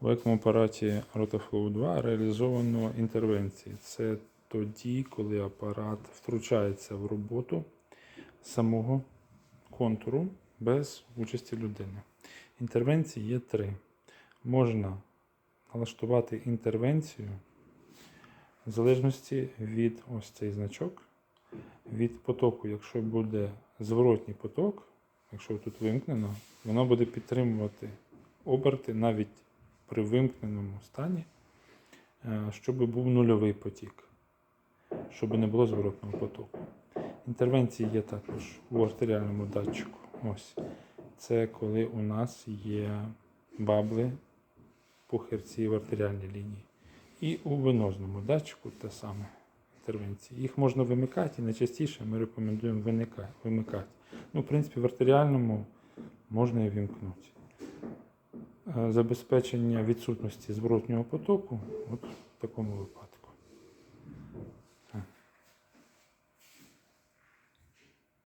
У екоапараті Rotaflow 2 реалізовано інтервенції. Це тоді, коли апарат втручається в роботу самого контуру без участі людини. Інтервенції є три. Можна налаштувати інтервенцію в залежності від ось цей значок, від потоку. Якщо буде зворотній поток, якщо тут вимкнено, воно буде підтримувати оберти навіть при вимкненому стані, е, щоб був нульовий потік, щоб не було зворотного потоку. Інтервенції є також у артеріальному датчику. Ось. Це коли у нас є бабли пухирці в артеріальній лінії. І у венозному датчику те саме інтервенції. Їх можна вимикати, і найчастіше ми рекомендуємо вимикати. Ну, в принципі, в артеріальному можна і вімкнути. Е, Забезпечення відсутності зворотнього потоку от в такому випадку.